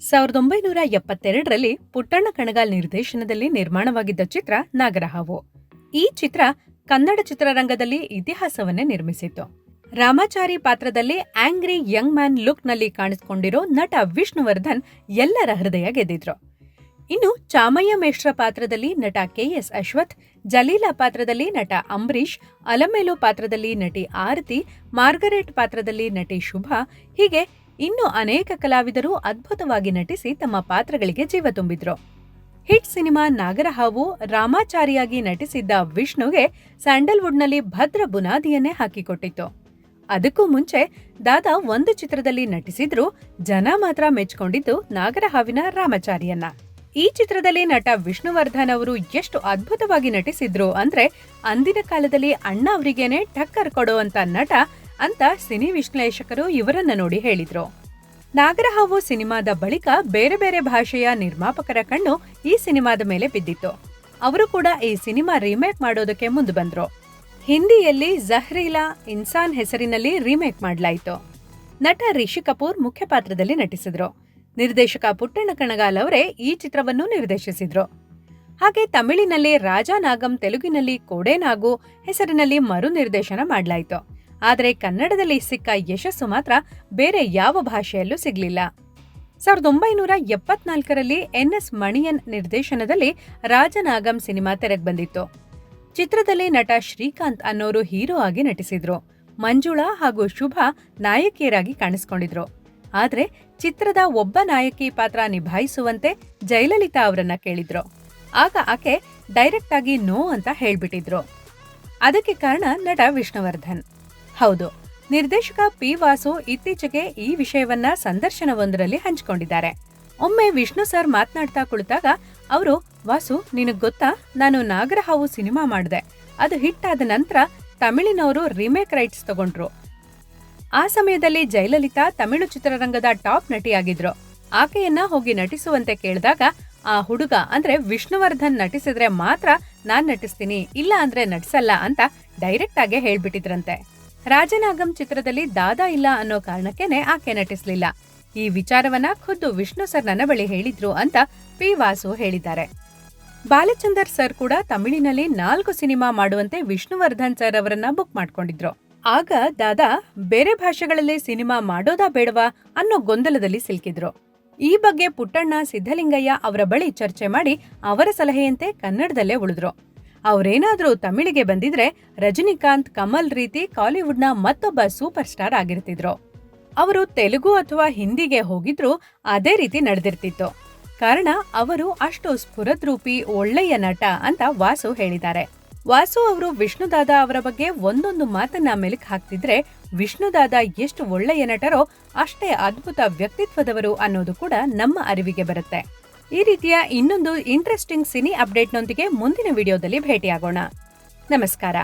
ಸಾವಿರದ ಒಂಬೈನೂರ ಎಪ್ಪತ್ತೆರಡರಲ್ಲಿ ಪುಟ್ಟಣ್ಣ ಕಣಗಾಲ್ ನಿರ್ದೇಶನದಲ್ಲಿ ನಿರ್ಮಾಣವಾಗಿದ್ದ ಚಿತ್ರ ನಾಗರಹಾವು. ಈ ಚಿತ್ರ ಕನ್ನಡ ಚಿತ್ರರಂಗದಲ್ಲಿ ಇತಿಹಾಸವನ್ನೇ ನಿರ್ಮಿಸಿತ್ತು. ರಾಮಾಚಾರಿ ಪಾತ್ರದಲ್ಲಿ ಆಂಗ್ರಿ ಯಂಗ್ ಮ್ಯಾನ್ ಲುಕ್ನಲ್ಲಿ ಕಾಣಿಸಿಕೊಂಡಿರೋ ನಟ ವಿಷ್ಣುವರ್ಧನ್ ಎಲ್ಲರ ಹೃದಯ ಗೆದ್ದಿದ್ರು. ಇನ್ನು ಚಾಮಯ್ಯ ಮೇಷ್ಟ್ರ ಪಾತ್ರದಲ್ಲಿ ನಟ ಕೆಎಸ್ ಅಶ್ವಥ್, ಜಲೀಲಾ ಪಾತ್ರದಲ್ಲಿ ನಟ ಅಂಬರೀಷ್, ಅಲಮೇಲು ಪಾತ್ರದಲ್ಲಿ ನಟಿ ಆರತಿ, ಮಾರ್ಗರೆಟ್ ಪಾತ್ರದಲ್ಲಿ ನಟಿ ಶುಭಾ, ಹೀಗೆ ಇನ್ನು ಅನೇಕ ಕಲಾವಿದರು ಅದ್ಭುತವಾಗಿ ನಟಿಸಿ ತಮ್ಮ ಪಾತ್ರಗಳಿಗೆ ಜೀವ ತುಂಬಿದ್ರು. ಹಿಟ್ ಸಿನಿಮಾ ನಾಗರಹಾವು ರಾಮಾಚಾರಿಯಾಗಿ ನಟಿಸಿದ್ದ ವಿಷ್ಣುಗೆ ಸ್ಯಾಂಡಲ್ವುಡ್ನಲ್ಲಿ ಭದ್ರ ಬುನಾದಿಯನ್ನೇ ಹಾಕಿಕೊಟ್ಟಿತ್ತು. ಅದಕ್ಕೂ ಮುಂಚೆ ದಾದಾ ಒಂದು ಚಿತ್ರದಲ್ಲಿ ನಟಿಸಿದ್ರೂ ಜನ ಮಾತ್ರ ಮೆಚ್ಕೊಂಡಿದ್ದು ನಾಗರಹಾವಿನ ರಾಮಾಚಾರಿಯನ್ನ. ಈ ಚಿತ್ರದಲ್ಲಿ ನಟ ವಿಷ್ಣುವರ್ಧನ್ ಅವರು ಎಷ್ಟು ಅದ್ಭುತವಾಗಿ ನಟಿಸಿದ್ರು ಅಂದ್ರೆ ಅಂದಿನ ಕಾಲದಲ್ಲಿ ಅಣ್ಣ ಅವರಿಗೇನೆ ಟಕ್ಕರ್ ಕೊಡುವಂತ ನಟ ಅಂತ ಸಿನಿ ವಿಶ್ಲೇಷಕರು ಇವರನ್ನ ನೋಡಿ ಹೇಳಿದ್ರು. ನಾಗರಹಾವು ಸಿನಿಮಾದ ಬಳಿಕ ಬೇರೆ ಬೇರೆ ಭಾಷೆಯ ನಿರ್ಮಾಪಕರ ಕಣ್ಣು ಈ ಸಿನಿಮಾದ ಮೇಲೆ ಬಿದ್ದಿತ್ತು. ಅವರು ಕೂಡ ಈ ಸಿನಿಮಾ ರೀಮೇಕ್ ಮಾಡೋದಕ್ಕೆ ಮುಂದೆ ಬಂದ್ರು. ಹಿಂದಿಯಲ್ಲಿ ಜಹ್ರೀಲಾ ಇನ್ಸಾನ್ ಹೆಸರಿನಲ್ಲಿ ರೀಮೇಕ್ ಮಾಡಲಾಯಿತು. ನಟ ರಿಷಿ ಕಪೂರ್ ಮುಖ್ಯ ಪಾತ್ರದಲ್ಲಿ ನಟಿಸಿದ್ರು. ನಿರ್ದೇಶಕ ಪುಟ್ಟಣ್ಣ ಕಣಗಾಲ್ ಅವರೇ ಈ ಚಿತ್ರವನ್ನು ನಿರ್ದೇಶಿಸಿದ್ರು. ಹಾಗೆ ತಮಿಳಿನಲ್ಲಿ ರಾಜಾ ನಾಗಂ ತೆಲುಗಿನಲ್ಲಿ ಕೋಡೇನಾಗು ಹೆಸರಿನಲ್ಲಿ ಮರು ನಿರ್ದೇಶನ ಮಾಡಲಾಯಿತು. ಆದರೆ ಕನ್ನಡದಲ್ಲಿ ಸಿಕ್ಕ ಯಶಸ್ಸು ಮಾತ್ರ ಬೇರೆ ಯಾವ ಭಾಷೆಯಲ್ಲೂ ಸಿಗಲಿಲ್ಲ. ಸಾವಿರದ ಒಂಬೈನೂರ ಎಪ್ಪತ್ನಾಲ್ಕರಲ್ಲಿ ಎನ್ಎಸ್ ಮಣಿಯನ್ ನಿರ್ದೇಶನದಲ್ಲಿ ರಾಜನಾಗಂ ಸಿನಿಮಾ ತೆರೆಗೆ ಬಂದಿತ್ತು. ಚಿತ್ರದಲ್ಲಿ ನಟ ಶ್ರೀಕಾಂತ್ ಅನ್ನೋರು ಹೀರೋ ಆಗಿ ನಟಿಸಿದ್ರು. ಮಂಜುಳಾ ಹಾಗೂ ಶುಭಾ ನಾಯಕಿಯರಾಗಿ ಕಾಣಿಸ್ಕೊಂಡಿದ್ರು. ಆದರೆ ಚಿತ್ರದ ಒಬ್ಬ ನಾಯಕಿ ಪಾತ್ರ ನಿಭಾಯಿಸುವಂತೆ ಜಯಲಲಿತಾ ಅವರನ್ನ ಕೇಳಿದ್ರು. ಆಗ ಆಕೆ ಡೈರೆಕ್ಟ್ ಆಗಿ ನೋ ಅಂತ ಹೇಳ್ಬಿಟ್ಟಿದ್ರು. ಅದಕ್ಕೆ ಕಾರಣ ನಟ ವಿಷ್ಣುವರ್ಧನ್. ಹೌದು. ನಿರ್ದೇಶಕ ಪಿ ವಾಸು ಇತ್ತೀಚೆಗೆ ಈ ವಿಷಯವನ್ನ ಸಂದರ್ಶನವೊಂದರಲ್ಲಿ ಹಂಚಿಕೊಂಡಿದ್ದಾರೆ. ಒಮ್ಮೆ ವಿಷ್ಣು ಸರ್ ಮಾತನಾಡ್ತಾ ಕುಳಿತಾಗ, ಅವರು, ವಾಸು, ನಿನಗ್ ಗೊತ್ತಾ? ನಾನು ನಾಗರಹಾವು ಸಿನಿಮಾ ಮಾಡಿದೆ. ಅದು ಹಿಟ್ ಆದ ನಂತರ ತಮಿಳಿನವರು ರಿಮೇಕ್ ರೈಟ್ಸ್ ತಗೊಂಡ್ರು. ಆ ಸಮಯದಲ್ಲಿ ಜಯಲಲಿತಾ ತಮಿಳು ಚಿತ್ರರಂಗದ ಟಾಪ್ ನಟಿಯಾಗಿದ್ರು. ಆಕೆಯನ್ನ ಹೋಗಿ ನಟಿಸುವಂತೆ ಕೇಳಿದಾಗ, ಆ ಹುಡುಗ, ಅಂದ್ರೆ ವಿಷ್ಣುವರ್ಧನ್ ನಟಿಸಿದ್ರೆ ಮಾತ್ರ ನಾನ್ ನಟಿಸ್ತೀನಿ, ಇಲ್ಲ ಅಂದ್ರೆ ನಟಿಸಲ್ಲ ಅಂತ ಡೈರೆಕ್ಟ್ ಆಗಿ ಹೇಳ್ಬಿಟ್ಟಿದ್ರಂತೆ. ರಾಜನಾಗಂ ಚಿತ್ರದಲ್ಲಿ ದಾದಾ ಇಲ್ಲ ಅನ್ನೋ ಕಾರಣಕ್ಕೇನೆ ಆಕೆ ನಟಿಸಲಿಲ್ಲ. ಈ ವಿಚಾರವನ್ನ ಖುದ್ದು ವಿಷ್ಣು ಸರ್ ನನ್ನ ಬಳಿ ಹೇಳಿದ್ರು ಅಂತ ಪಿ ವಾಸು ಹೇಳಿದ್ದಾರೆ. ಬಾಲಚಂದರ್ ಸರ್ ಕೂಡ ತಮಿಳಿನಲ್ಲಿ ನಾಲ್ಕು ಸಿನಿಮಾ ಮಾಡುವಂತೆ ವಿಷ್ಣುವರ್ಧನ್ ಸರ್ ಅವರನ್ನ ಬುಕ್ ಮಾಡ್ಕೊಂಡಿದ್ರು. ಆಗ ದಾದಾ, ಬೇರೆ ಭಾಷೆಗಳಲ್ಲಿ ಸಿನಿಮಾ ಮಾಡೋದಾ ಬೇಡವಾ ಅನ್ನೋ ಗೊಂದಲದಲ್ಲಿ ಸಿಲುಕಿದ್ರು. ಈ ಬಗ್ಗೆ ಪುಟ್ಟಣ್ಣ ಸಿದ್ದಲಿಂಗಯ್ಯ ಅವರ ಬಳಿ ಚರ್ಚೆ ಮಾಡಿ ಅವರ ಸಲಹೆಯಂತೆ ಕನ್ನಡದಲ್ಲೇ ಉಳಿದ್ರು. ಅವರೇನಾದ್ರೂ ತಮಿಳಿಗೆ ಬಂದಿದ್ರೆ ರಜನಿಕಾಂತ್ ಕಮಲ್ ರೀತಿ ಕಾಲಿವುಡ್ನ ಮತ್ತೊಬ್ಬ ಸೂಪರ್ ಸ್ಟಾರ್ ಆಗಿರ್ತಿದ್ರು. ಅವರು ತೆಲುಗು ಅಥವಾ ಹಿಂದಿಗೆ ಹೋಗಿದ್ರು ಅದೇ ರೀತಿ ನಡೆದಿರ್ತಿತ್ತು. ಕಾರಣ ಅವರು ಅಷ್ಟು ಸ್ಫುರದ್ರೂಪಿ, ಒಳ್ಳೆಯ ನಟ ಅಂತ ವಾಸು ಹೇಳಿದ್ದಾರೆ. ವಾಸು ಅವರು ವಿಷ್ಣುದಾದ ಅವರ ಬಗ್ಗೆ ಒಂದೊಂದು ಮಾತನ್ನ ಮೆಲುಕು ಹಾಕ್ತಿದ್ರೆ ವಿಷ್ಣುದಾದ ಎಷ್ಟು ಒಳ್ಳೆಯ ನಟರೋ ಅಷ್ಟೇ ಅದ್ಭುತ ವ್ಯಕ್ತಿತ್ವದವರು ಅನ್ನೋದು ಕೂಡ ನಮ್ಮ ಅರಿವಿಗೆ ಬರುತ್ತೆ. ಈ ರೀತಿಯ ಇನ್ನೊಂದು ಇಂಟ್ರೆಸ್ಟಿಂಗ್ ಸಿನಿ ಅಪ್ಡೇಟ್ನೊಂದಿಗೆ ಮುಂದಿನ ವಿಡಿಯೋದಲ್ಲಿ ಭೇಟಿಯಾಗೋಣ. ನಮಸ್ಕಾರ.